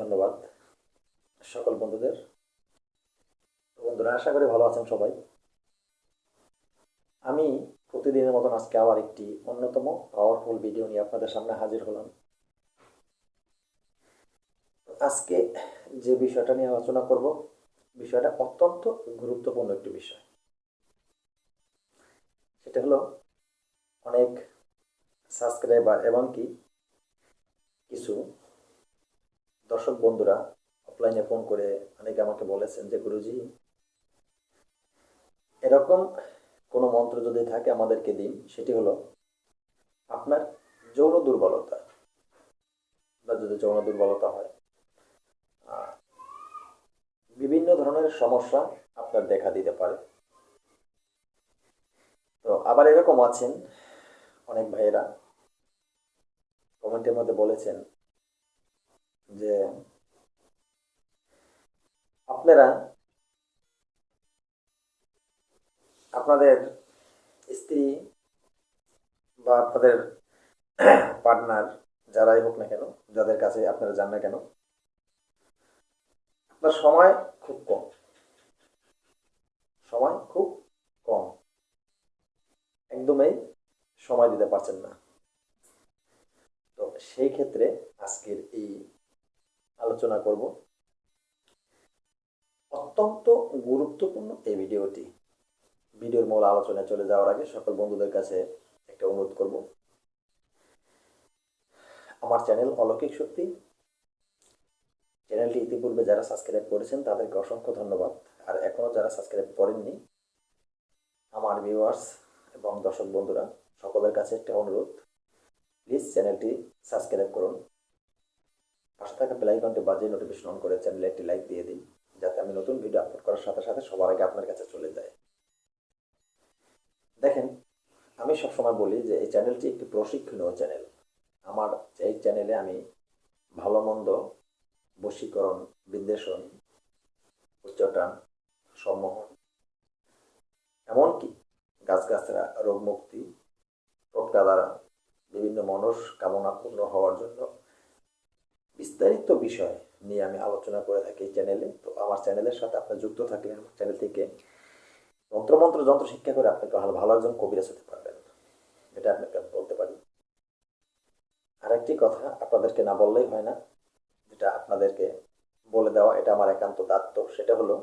ধন্যবাদ সকল বন্ধুদের। বন্ধুরা, আশা করি ভালো আছেন সবাই। আমি প্রতিদিনের মতন আজকে আবার একটি অন্যতম পাওয়ারফুল ভিডিও নিয়ে আপনাদের সামনে হাজির হলাম। আজকে যে বিষয়টা নিয়ে আলোচনা করব, বিষয়টা অত্যন্ত গুরুত্বপূর্ণ একটি বিষয়। সেটা হলো অনেক সাবস্ক্রাইবার এবং কি কিছু দর্শক বন্ধুরা অফলাইনে ফোন করে অনেকে আমাকে বলেছেন যে, গুরুজি, এরকম কোনো মন্ত্র যদি থাকে আমাদেরকে দিন, সেটি হলো, আপনার যৌন দুর্বলতা বা যদি যৌন দুর্বলতা হয় বিভিন্ন ধরনের সমস্যা আপনার দেখা দিতে পারে। তো আবার এরকম আছেন অনেক ভাইয়েরা কমেন্টের মধ্যে বলেছেন যে আপনারা আপনাদের স্ত্রী বা আপনাদের পার্টনার যারাই হোক না কেন, যাদের কাছে আপনারা যান না কেন, আপনার সময় খুব কম। সময় খুব কম। একদমই সময় দিতে পারছেন না। তো সেই ক্ষেত্রে আজকের এই আলোচনা করব। অত্যন্ত গুরুত্বপূর্ণ এই ভিডিওটি। ভিডিওর মূল আলোচনায় চলে যাওয়ার আগে সকল বন্ধুদের কাছে একটা অনুরোধ করব। আমার চ্যানেল অলৌকিক শক্তি। চ্যানেলটি ইতিপূর্বে যারা সাবস্ক্রাইব করেছেন, তাদেরকে অসংখ্য ধন্যবাদ। আর এখনও যারা সাবস্ক্রাইব করেননি, আমার ভিউয়ার্স এবং দর্শক বন্ধুরা, সকলের কাছে একটা অনুরোধ। প্লিজ চ্যানেলটি সাবস্ক্রাইব করুন। থাকা বেলাইকনটি বাজিয়ে নোটিফিকেশন অন করে চ্যানেলে একটি লাইক দিয়ে দিন, যাতে আমি নতুন ভিডিও আপলোড করার সাথে সাথে সবার আগে আপনার কাছে চলে যায়। দেখেন, আমি সবসময় বলি যে এই চ্যানেলটি একটি প্রশিক্ষণীয় চ্যানেল আমার এই চ্যানেলে আমি ভালো মন্দ, বশীকরণ বিদ্বেষণ উচ্চটান সম্মোহন, এমনকি গাছগাছরা রোগ মুক্তি টোটকা দ্বারা বিভিন্ন মানুষ কামনা পূর্ণ হওয়ার জন্য বিস্তারিত বিষয় নিয়ে আমি আলোচনা করে থাকি এই চ্যানেলে তো আমার চ্যানেলের সাথে আপনার যুক্ত থাকলে আমার চ্যানেল থেকে যন্ত্রমন্ত্র যন্ত্র শিক্ষা করে আপনি ভালো একজন কবিরাজ হতে পারবেন। এটা আপনাকে আমি বলতে পারি। আরেকটি কথা আপনাদেরকে না বললেই হয় না, যেটা আপনাদেরকে বলে দেওয়া, এটা আমার একান্ত দায়িত্ব, সেটা হলো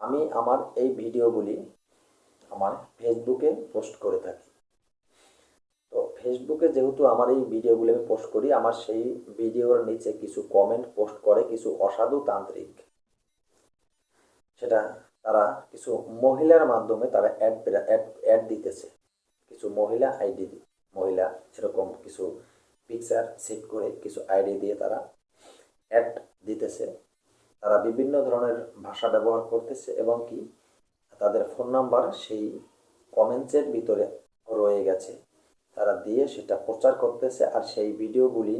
আমি আমার এই ভিডিওগুলি আমার ফেসবুকে পোস্ট করে থাকি। ফেসবুকে যেহেতু আমার এই ভিডিওগুলো আমি পোস্ট করি, আমার সেই ভিডিওর নিচে কিছু কমেন্ট পোস্ট করে কিছু অসাধু তান্ত্রিক। সেটা তারা কিছু মহিলার মাধ্যমে তারা অ্যাড অ্যাড অ্যাড দিতেছে। কিছু মহিলা আইডি মহিলা সেরকম কিছু পিকচার সেট করে কিছু আইডি দিয়ে তারা অ্যাড দিতেছে। তারা বিভিন্ন ধরনের ভাষা ব্যবহার করতেছে এবং কি, তাদের ফোন নাম্বার সেই কমেন্টসের ভিতরে রয়ে গেছে। তারা দিয়ে সেটা প্রচার করতেছে। আর সেই ভিডিওগুলি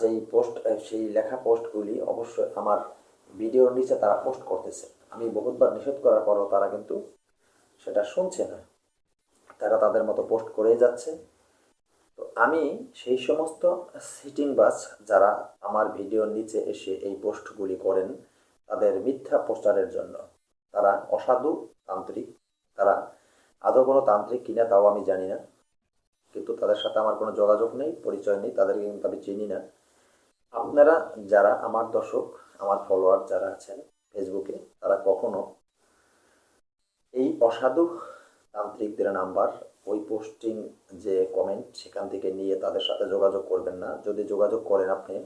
যেই পোস্ট সেই লেখা পোস্টগুলি অবশ্যই আমার ভিডিওর নিচে তারা পোস্ট করতেছে। আমি বহুতবার নিষেধ করার পরও তারা কিন্তু সেটা শুনছে না। তারা তাদের মতো পোস্ট করেই যাচ্ছে। তো আমি সেই সমস্ত সিটিং বাস যারা আমার ভিডিওর নিচে এসে এই পোস্টগুলি করেন, তাদের মিথ্যা প্রচারের জন্য। তারা অসাধু তান্ত্রিক। তারা আদৌ কোনো তান্ত্রিক কিনা তাও আমি জানি না। কিন্তু তাদের সাথে আমার কোনো যোগাযোগ নেই, পরিচয় নেই, তাদেরকে কিন্তু আমি চিনি না। আপনারা যারা আমার দর্শক, আমার ফলোয়ার যারা আছেন ফেসবুকে তারা কখনো এই অসাধু তান্ত্রিকদের নাম্বার, ওই পোস্টিং যে কমেন্ট সেখান থেকে নিয়ে তাদের সাথে যোগাযোগ করবেন না। যদি যোগাযোগ করেন আপনি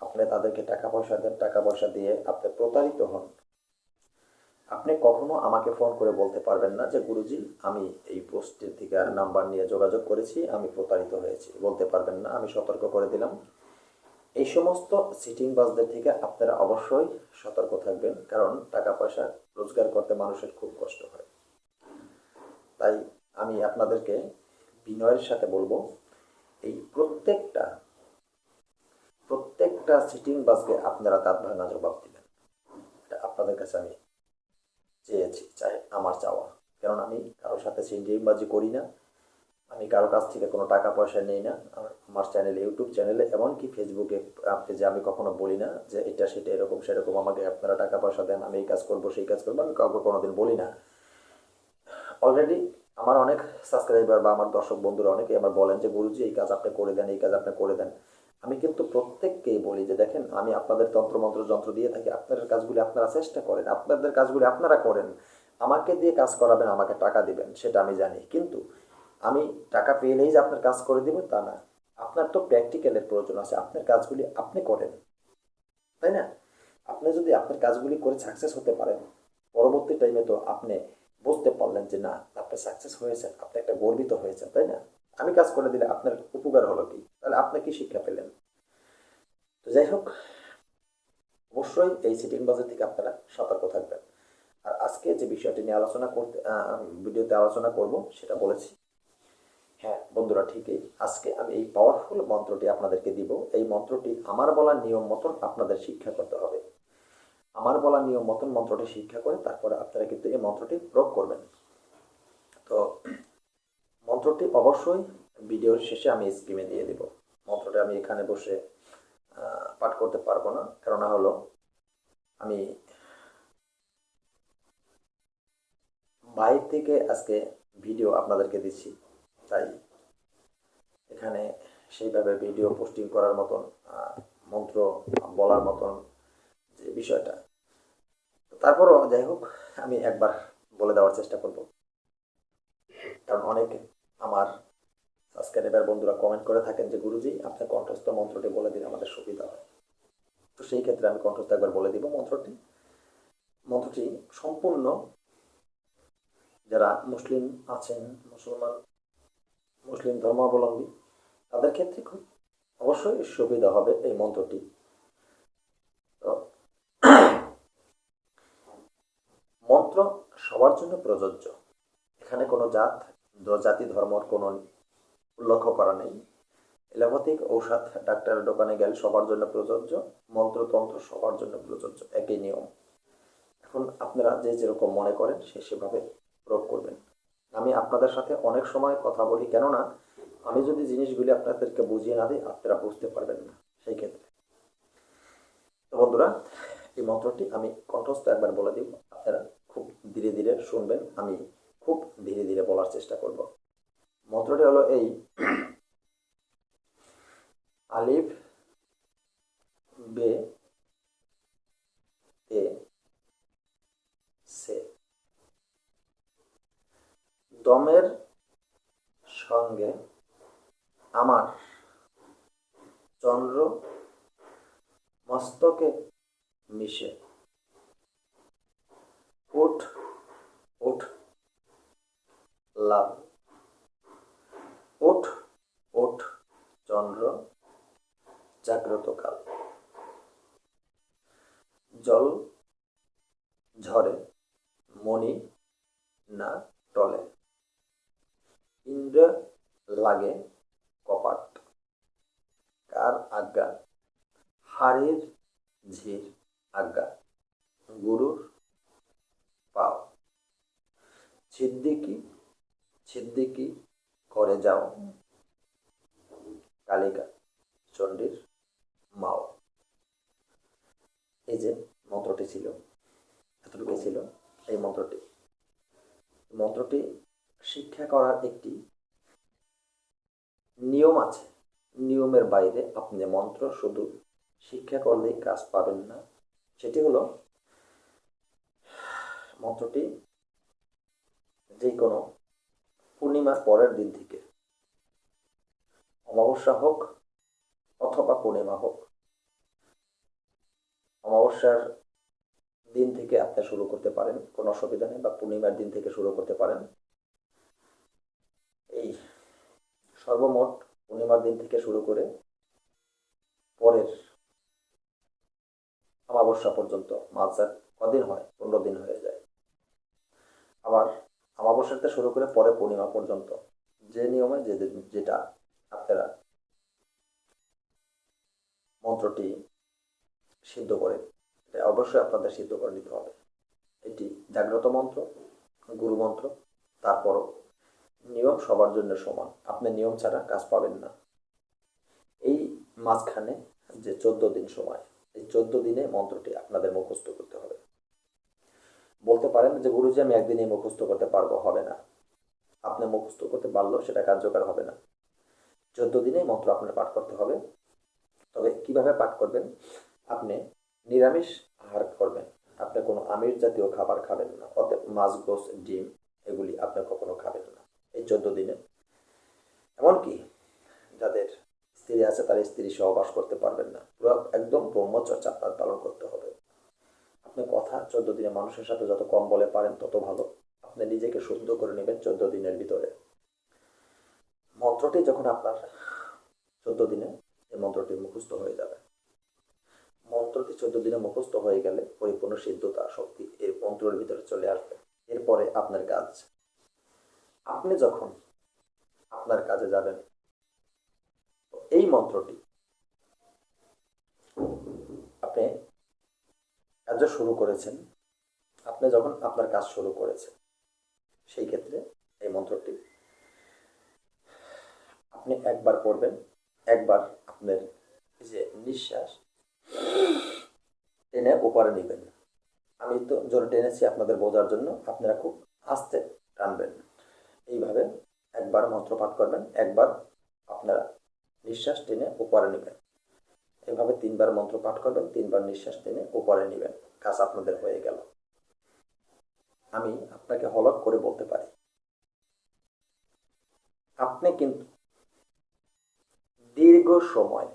আপনি তাদেরকে টাকা পয়সা দেন, টাকা পয়সা দিয়ে আপনি প্রতারিত হন। আপনি কখনো আমাকে ফোন করে বলতে পারবেন না যে, গুরুজি, আমি এই পোস্টের থেকে নাম্বার নিয়ে যোগাযোগ করেছি, আমি প্রতারিত হয়েছি। বলতে পারবেন না, আমি সতর্ক করে দিলাম। এই সমস্ত সিটিং বাসদের থেকে আপনারা অবশ্যই সতর্ক থাকবেন, কারণ টাকা পয়সা রোজগার করতে মানুষের খুব কষ্ট হয়। তাই আমি আপনাদেরকে বিনয়ের সাথে বলব, এই প্রত্যেকটা প্রত্যেকটা সিটিং বাসকে আপনারা দাঁত ভাঙা জবাব দিবেন। এটা আপনাদের কাছে আমি চেয়েছি চাই, আমার চাওয়া। কারণ আমি কারোর সাথে সিটিংবাজি করি না। আমি কারও কাছ থেকে কোনো টাকা পয়সা নেই না। আমার- চ্যানেলে ইউটিউব চ্যানেলে এমনকি ফেসবুকে পেজে আমি কখনো বলি না যে এটা, সেটা এরকম, সেরকম, আমাকে আপনারা টাকা পয়সা দেন, আমি এই কাজ করব, সেই কাজ করব, আমি কাউকে কোনোদিন বলি না। অলরেডি আমার অনেক সাবস্ক্রাইবার বা আমার দর্শক বন্ধুরা অনেকে আমার বলেন যে, গুরুজি, এই কাজ আপনি করে দেন, এই কাজ আপনি করে দেন। আমি কিন্তু প্রত্যেককেই বলি যে, দেখেন, আমি আপনাদের তন্ত্রমন্ত্র, যন্ত্র দিয়ে থাকি। আপনাদের কাজগুলি আপনারা চেষ্টা করেন। আপনাদের কাজগুলি আপনারা করেন। আমাকে দিয়ে কাজ করাবেন, আমাকে টাকা দিবেন, সেটা আমি জানি। কিন্তু আমি টাকা পেলেই যে আপনার কাজ করে দিব, তা না। আপনার তো প্র্যাকটিক্যালের প্রয়োজন আছে। আপনার কাজগুলি আপনি করেন। তাই না? আপনি যদি আপনার কাজগুলি করে সাকসেস হতে পারেন, পরবর্তী টাইমে তো আপনি বুঝতে পারলেন যে, না, আপনি সাকসেস হয়েছেন। আপনি একটা গর্বিত হয়েছেন। তাই না? আমি কাজ করে দিলে আপনার উপকার হলো কি? আপনি কি শিক্ষা পেলেন। তো যাই হোক, অবশ্যই এই সিটিং বাজার থেকে আপনারা সতর্ক থাকবেন। আর আজকে যে বিষয়টি নিয়ে আলোচনা করতে ভিডিওতে আলোচনা করব, সেটা বলেছি। হ্যাঁ বন্ধুরা, ঠিকই। আজকে আমি এই পাওয়ারফুল মন্ত্রটি আপনাদেরকে দিব। এই মন্ত্রটি আমার বলা নিয়ম মতন আপনাদের শিক্ষা করতে হবে। আমার বলা নিয়ম মতন মন্ত্রটি শিক্ষা করে তারপরে আপনারা কিন্তু এই মন্ত্রটি প্রয়োগ করবেন। তো মন্ত্রটি অবশ্যই ভিডিওর শেষে আমি স্ক্রিনে দিয়ে দিব। মন্ত্রটা আমি এখানে বসে পাঠ করতে পারব না। কেননা হলো, আমি বাইরে থেকে আজকে ভিডিও আপনাদেরকে দিচ্ছি। তাই এখানে সেইভাবে ভিডিও পোস্টিং করার মতন মন্ত্র বলার মতন যে বিষয়টা। তারপরও যাই হোক, আমি একবার বলে দেওয়ার চেষ্টা করব। কারণ অনেক আমার সাবস্ক্রাইবার বন্ধুরা কমেন্ট করে থাকেন যে, গুরুজি, আপনার কণ্ঠস্থ মন্ত্রটি বলে দিন, আমাদের সুবিধা হয়। তো সেই ক্ষেত্রে আমি কণ্ঠস্থ একবার বলে দিব মন্ত্রটি। মন্ত্রটি সম্পূর্ণ যারা মুসলিম আছেন, মুসলমান, মুসলিম ধর্মাবলম্বী, তাদের ক্ষেত্রে খুব অবশ্যই সুবিধা হবে এই মন্ত্রটি। তো মন্ত্র সবার জন্য প্রযোজ্য। এখানে কোনো জাত, জাতি ধর্মর কোনো উল্লেখ করা নেই। এলোপ্যাথিক ঔষধ ডাক্তারের দোকানে গেলে সবার জন্য প্রযোজ্য, মন্ত্রতন্ত্র সবার জন্য প্রযোজ্য, একই নিয়ম। এখন আপনারা যে যেরকম মনে করেন, সে সেভাবে প্রয়োগ করবেন। আমি আপনাদের সাথে অনেক সময় কথা বলি, কেননা আমি যদি জিনিসগুলি আপনাদেরকে বুঝিয়ে না দিই, আপনারা বুঝতে পারবেন না সেই ক্ষেত্রে। তো বন্ধুরা, এই মন্ত্রটি আমি কণ্ঠস্থ একবার বলে দিব আপনারা খুব ধীরে ধীরে শুনবেন, আমি খুব ধীরে ধীরে বলার চেষ্টা করব। মন্ত্রটি হলো এই। আলিফ, বে, এ, সে। দমের সঙ্গে আমার চন্দ্র মস্তকে মিশে। উঠ উঠ লাভ উঠ উঠ চন্দ্র, জাগ্রত কাল। জল ঝরে মণি, না, টলে। ইন্দ্র লাগে কপাট। কার আজ্ঞা? হাড়ের ঝির আজ্ঞা। গুরুর পাও। ছিদ্দিকি ছিদ্দিকি করে যাও। কালিকা, চণ্ডীর মাও। এই যে মন্ত্রটি ছিল এতটুকু ছিল এই মন্ত্রটি। মন্ত্রটি শিক্ষা করার একটি নিয়ম আছে। নিয়মের বাইরে আপনি মন্ত্র শুধু শিক্ষা করলেই কাজ পাবেন না, সেটি হলো মন্ত্রটি যে কোনো পূর্ণিমার পরের দিন থেকে। অমাবস্যা হোক অথবা পূর্ণিমা হোক, অমাবস্যার দিন থেকে আপনি শুরু করতে পারেন, কোনো অসুবিধা নেই, বা পূর্ণিমার দিন থেকে শুরু করতে পারেন। এই সর্বমোট পূর্ণিমার দিন থেকে শুরু করে পরের অমাবস্যা পর্যন্ত মাঝার কদিন হয়, পনেরো দিন হয়ে যায়। আবার অমাবস্যাতে শুরু করে পরে পূর্ণিমা পর্যন্ত। যে নিয়মে যে যেটা আপনারা মন্ত্রটি সিদ্ধ করে, এটা অবশ্যই আপনাদের সিদ্ধ করে নিতে হবে। এটি জাগ্রত মন্ত্র, গুরু মন্ত্র, তারপরও নিয়ম সবার জন্য সমান। আপনি নিয়ম ছাড়া কাজ পাবেন না। এই মাঝখানে যে চোদ্দ দিন সময়, এই চোদ্দ দিনে মন্ত্রটি আপনাদের মুখস্থ করতে হবে। বলতে পারেন যে গুরুজি, আমি একদিনে মুখস্থ করতে পারব, হবে না। আপনি মুখস্থ করতে পারলেও সেটা কার্যকর হবে না। চোদ্দ দিনেই মন্ত্র আপনার পাঠ করতে হবে। তবে কীভাবে পাঠ করবেন? আপনি নিরামিষ আহার করবেন। আপনি কোনো আমিষ জাতীয় খাবার খাবেন না। অতএব মাছ গোস ডিম, এগুলি আপনি কখনো খাবেন না। এই চোদ্দ দিনে। এমনকি যাদের স্ত্রী আছে, তার স্ত্রী সহবাস করতে পারবেন না। পুরো একদম ব্রহ্মচর্চা আপনার পালন করতে হবে। আপনি কথা, চোদ্দ দিনে মানুষের সাথে যত কম বলে পারেন, তত ভালো। আপনি নিজেকে শুদ্ধ করে নেবেন চোদ্দ দিনের ভিতরে। মন্ত্রটি যখন আপনার চোদ্দ দিনে এই মন্ত্রটি মুখস্থ হয়ে যাবে। মন্ত্রটি চোদ্দ দিনে মুখস্থ হয়ে গেলে পরিপূর্ণ সিদ্ধতা, শক্তি এই মন্ত্রের ভিতরে চলে আসবে। এরপরে আপনার কাজ। আপনি যখন আপনার কাজে যাবেন এই মন্ত্রটি আপনি কাজ শুরু করেছেন, আপনি যখন আপনার কাজ শুরু করেছেন, সেই ক্ষেত্রে এই মন্ত্রটি আপনি একবার পড়বেন, একবার আপনার যে নিঃশ্বাস টেনে উপরে নেবেন। আমি তো জোরে টেনেছি আপনাদের বোঝার জন্য, আপনারা খুব আস্তে টানবেন। এইভাবে একবার মন্ত্র পাঠ করবেন, একবার আপনারা নিঃশ্বাস টেনে উপরে নেবেন। এভাবে তিনবার মন্ত্র পাঠ করবেন, তিনবার নিঃশ্বাস টেনে উপরে নেবেন। কাজ আপনাদের হয়ে গেল। আমি আপনাকে হলক করে বলতে পারি। আপনি কিন্তু দীর্ঘ সময়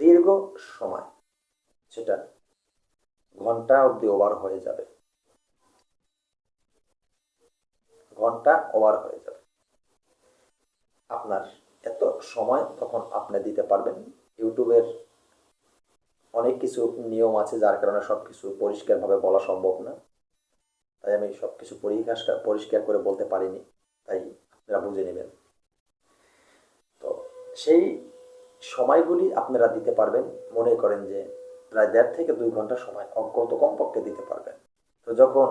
দীর্ঘ সময় সেটা ঘণ্টা অবধি ওভার হয়ে যাবে। ঘণ্টা ওভার হয়ে যাবে। আপনার এত সময় তখন আপনি দিতে পারবেন ইউটিউবের অনেক কিছু নিয়ম আছে, যার কারণে সব কিছু পরিষ্কারভাবে বলা সম্ভব না। তাই আমি সব কিছু পরিষ্কার পরিষ্কার করে বলতে পারিনি, তাই আপনারা বুঝে নেবেন। তো সেই সময়গুলি আপনারা দিতে পারবেন। মনে করেন যে প্রায় দেড় থেকে দুই ঘণ্টা সময় অজ্ঞত কমপক্ষে দিতে পারবেন। তো যখন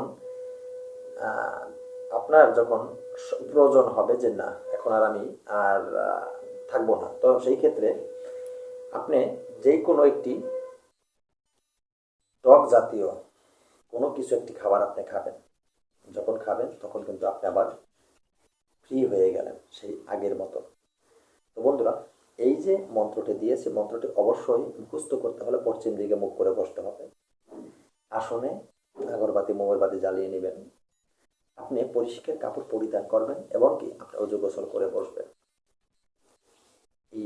আপনার যখন প্রয়োজন হবে যে না, এখন আর আমি আর থাকব না, তো সেই ক্ষেত্রে আপনি যে কোনো একটি টক জাতীয় কোনো কিছু একটি খাবার আপনি খাবেন। যখন খাবেন, তখন কিন্তু আপনি আবার ফ্রি হয়ে গেলেন সেই আগের মতো। তো বন্ধুরা, এই যে মন্ত্রটি দিয়েছে, মন্ত্রটি অবশ্যই মুখস্থ করতে হলে পশ্চিম দিকে মুখ করে বসতে হবে। আসনে আগরবাতি মোমরবাতি জ্বালিয়ে নেবেন। আপনি পরিষ্কার কাপড় পরিধান করবেন এবং কি আপনি অজু গোসল করে বসবেন। এই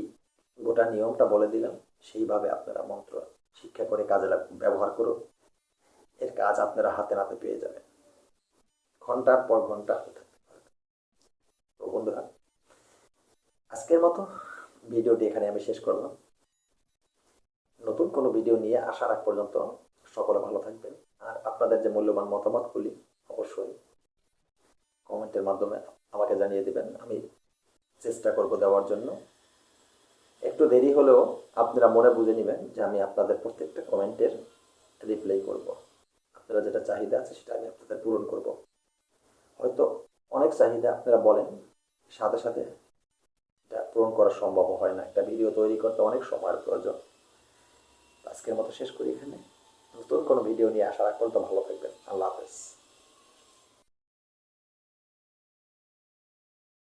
গোটা নিয়মটা বলে দিলাম, সেইভাবে আপনারা মন্ত্র, শিক্ষা করে কাজে ব্যবহার করুন। এর কাজ আপনারা হাতে নাতে পেয়ে যাবেন। ঘণ্টার পর ঘণ্টা তো বন্ধুরা, আজকের মতো ভিডিওটি এখানে আমি শেষ করলাম। নতুন কোনো ভিডিও নিয়ে আসার আগ পর্যন্ত সকলে ভালো থাকবেন। আর আপনাদের যে মূল্যবান মতামতগুলি, অবশ্যই কমেন্টের মাধ্যমে আমাকে জানিয়ে দেবেন। আমি চেষ্টা করব দেওয়ার জন্য। একটু দেরি হলেও আপনারা মনে বুঝে নেবেন যে আমি আপনাদের প্রত্যেকটা কমেন্টের রিপ্লাই করব। আপনারা যেটা চাহিদা আছে সেটা আমি আপনাদের পূরণ করব। হয়তো অনেক চাহিদা আপনারা বলেন, সাথে সাথে এটা পূরণ করা সম্ভব হয় না। একটা ভিডিও তৈরি করতে অনেক সময়ের প্রয়োজন। আজকের মতো শেষ করি এখানে। নতুন কোনো ভিডিও নিয়ে আসার আগ পর্যন্ত ভালো থাকবেন। আল্লাহ হাফেজ।